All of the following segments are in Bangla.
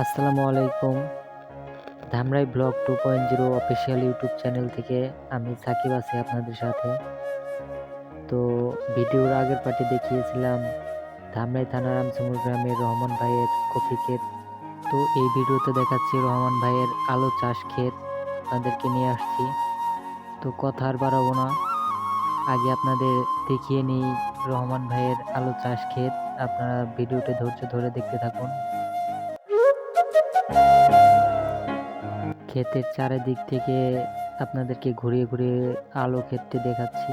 আসসালামু আলাইকুম। Dhamrai blog two point zero official YouTube channel থেকে আমি সাকিব আছি আপনাদের সাথে। তো ভিডিওর আগের পার্টি দেখিয়েছিলাম ধামরাই থানার রামচন্দ্র গ্রামের রহমান ভাইয়ের কফি ক্ষেত। তো এই ভিডিওতে দেখাচ্ছি রহমান ভাইয়ের আলু চাষ ক্ষেত। আপনাদেরকে নিয়ে আসছি। তো কথা আর বাড়াবো না। আগে আপনাদের দেখিয়ে নিই রহমান ভাইয়ের আলু চাষ ক্ষেত। আপনারা ভিডিওটি ধৈর্য ধরে দেখতে থাকুন। ক্ষেতের চারিদিক থেকে আপনাদেরকে ঘুরিয়ে ঘুরিয়ে আলো ক্ষেতটি দেখাচ্ছি।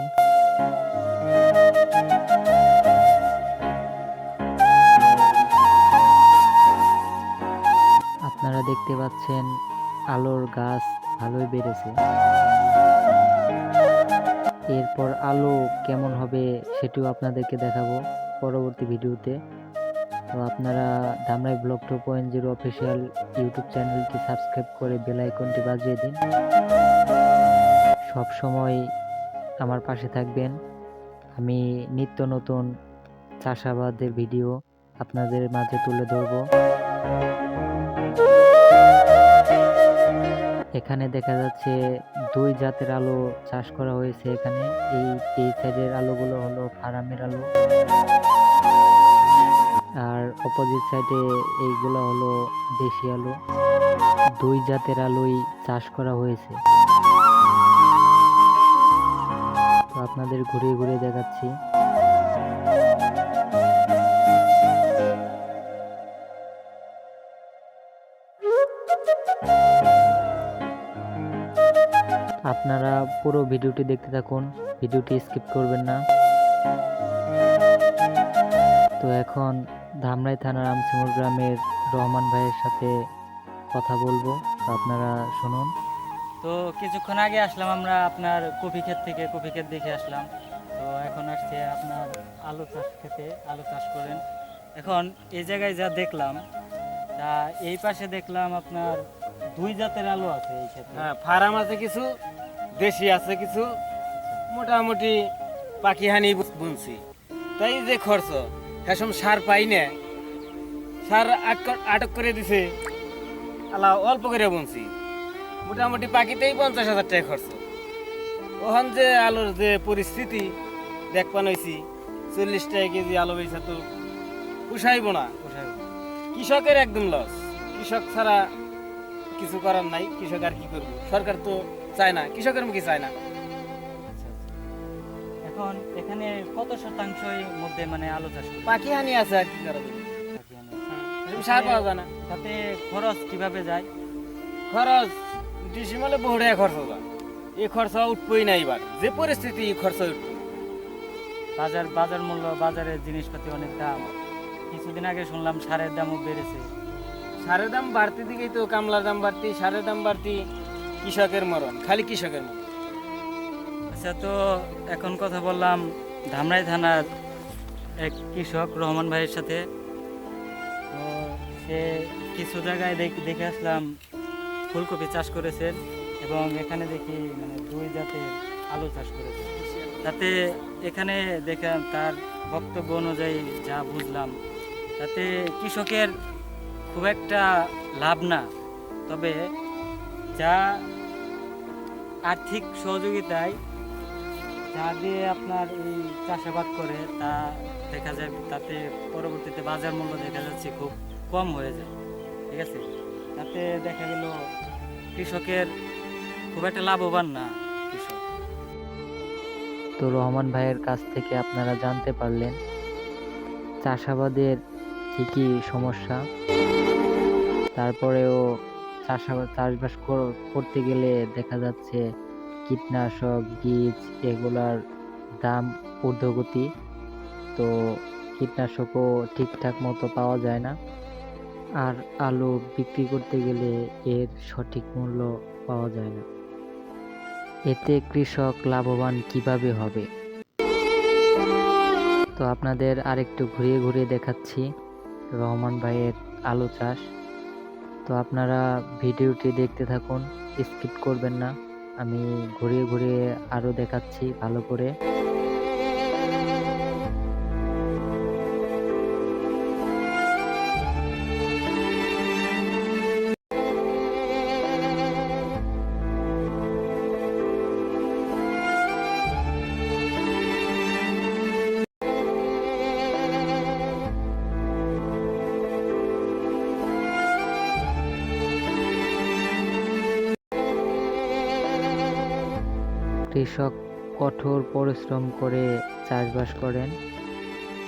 আপনারা দেখতে পাচ্ছেন আলোর গাছ ভালোই বেড়েছে। এরপর আলো কেমন হবে সেটিও আপনাদেরকে দেখাবো পরবর্তী ভিডিওতে। তো আপনারা Dhamrai blog two point zero official YouTube চ্যানেলটি সাবস্ক্রাইব করে বেল আইকনটি বাজিয়ে দিন। সব সময় আমার পাশে থাকবেন। আমি নিত্য নতুন চাষাবাদের ভিডিও আপনাদের মাঝে তুলে ধরব। এখানে দেখা যাচ্ছে দুই জাতের আলু চাষ করা হয়েছে এখানে। এই এই সাইডের আলুগুলো হলো ফার্মের আলু। আর অপোজিট সাইডে এইগুলো হলো দেশি আলু। দুই জাতের আলুই চাষ করা হয়েছে। আপনাদের ঘুরিয়ে ঘুরিয়ে দেখাচ্ছি। আপনারা পুরো ভিডিওটি দেখতে থাকুন। ভিডিওটি স্কিপ করবেন না। তো এখন ধামরাই থানার আমসিমুর গ্রামের রহমান ভাইয়ের সাথে কথা বলব। তো আপনারা শুনুন। তো কিছুক্ষণ আগে আসলাম আমরা আপনার কফি ক্ষেত থেকে কফি ক্ষেত দেখে আসলাম। তো এখন আসছে আপনার আলু চাষ খেতে আলু চাষ করেন। এখন এই জায়গায় যা দেখলাম তা এই পাশে দেখলাম আপনার দুই জাতের আলু আছে এই ক্ষেত্রে হ্যাঁ ফার্ম আছে কিছু দেশি আছে কিছু মোটামুটি পাখি হানি বুনছি। তাই যে খরচ হেসম সার পাই না। সার আটক করে দিছে, আলা অল্প করে বুনছি। মোটামুটি পাখিতেই পঞ্চাশ হাজার টাকা খরচ। ওখান যে আলুর যে পরিস্থিতি দেখ পানছি চল্লিশ টাকা কেজি আলু বেচা তো পুষাইব না। পোষায়। কৃষকের একদম লস। কৃষক ছাড়া কিছু করার নাই, কৃষক আর কি করব? সরকার তো চায় না কৃষকের মুখে চায় না। এখন এখানে কত শতাংশের মধ্যে মানে আলু চাষ পাখি হানি আছে আর কি করা সার পাওয়া যায় না। তাতে খরচ কীভাবে যায়? খরচ ডিসিমালে বহু টাকা খরচ যায় এই খরচ উঠবই না এবার। যে পরিস্থিতি এই খরচ উঠবো বাজার বাজার মূল্য বাজারের জিনিসপাতি অনেক দাম। কিছুদিন আগে শুনলাম সারের দামও বেড়েছে। সারের দাম বাড়তি দিকেই তো কামলার দাম বাড়তি সারের দাম বাড়তি। কৃষকের মরণ, খালি কৃষকের মরণ। আচ্ছা তো এখন কথা বললাম ধামরাই থানার এক কৃষক রহমান ভাইয়ের সাথে। তো সে কিছু জায়গায় দেখ- দেখে আসলাম ফুলকপি চাষ করেছেন এবং এখানে দেখি মানে দুই জাতের আলু চাষ করেছে। তাতে এখানে দেখে তার বক্তব্য অনুযায়ী যা বুঝলাম, তাতে কৃষকের খুব একটা লাভ না। তবে যা আর্থিক সহযোগিতায় যা দিয়ে আপনার এই চাষাবাদ করে, তা দেখা যায় তাতে পরবর্তীতে বাজার মূল্য দেখা যাচ্ছে খুব কম হয়ে যায়। ঠিক আছে? তাতে দেখা গেল কৃষকের খুব একটা লাভবান না কৃষক। তো রহমান ভাইয়ের কাছ থেকে আপনারা জানতে পারলেন, চাষাবাদের কী কী সমস্যা। তারপরেও চাষাবাদ, চাষবাস করতে গেলে দেখা যাচ্ছে কীটনাশক, বীজ এগুলার দাম ঊর্ধ্বগতি, তো কীটনাশকও ঠিকঠাক মতো পাওয়া যায় না। আর আলু বিক্রি করতে গেলে এর সঠিক মূল্য পাওয়া যায় না। এতে কৃষক লাভবান কীভাবে হবে? তো আপনাদের আরেকটু ঘুরিয়ে ঘুরিয়ে দেখাচ্ছি রহমান ভাইয়ের আলু চাষ। তো আপনারা ভিডিওটি দেখতে থাকুন, স্কিপ করবেন না। আমি ঘুরিয়ে ঘুরিয়ে আরও দেখাচ্ছি ভালো করে। কৃষক কঠোর পরিশ্রম করে চাষবাস করেন,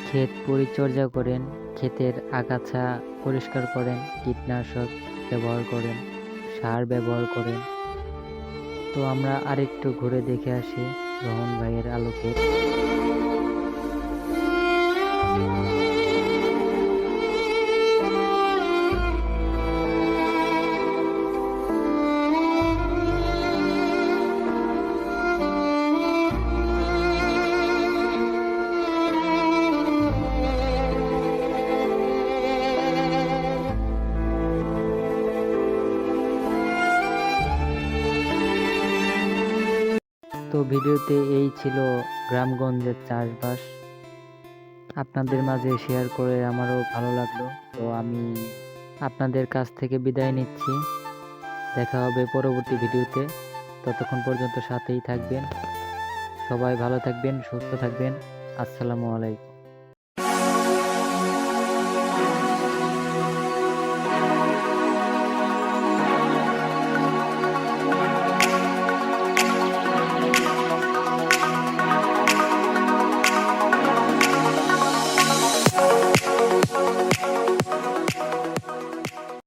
ক্ষেত পরিচর্যা করেন, ক্ষেতের আগাছা পরিষ্কার করেন, কীটনাশক ব্যবহার করেন, সার ব্যবহার করেন। তো আমরা আরেকটু ঘুরে দেখে আসি রোহন ভাইয়ের আলোকে। তো ভিডিওতে এই ছিল গ্রামগঞ্জের চাষবাস। আপনাদের মাঝে শেয়ার করে আমারও ভালো লাগল। তো আমি আপনাদের কাছ থেকে বিদায় নিচ্ছি। দেখা হবে পরবর্তী ভিডিওতে। ততক্ষণ পর্যন্ত সাথেই থাকবেন। সবাই ভালো থাকবেন, সুস্থ থাকবেন। আসসালামু আলাইকুম।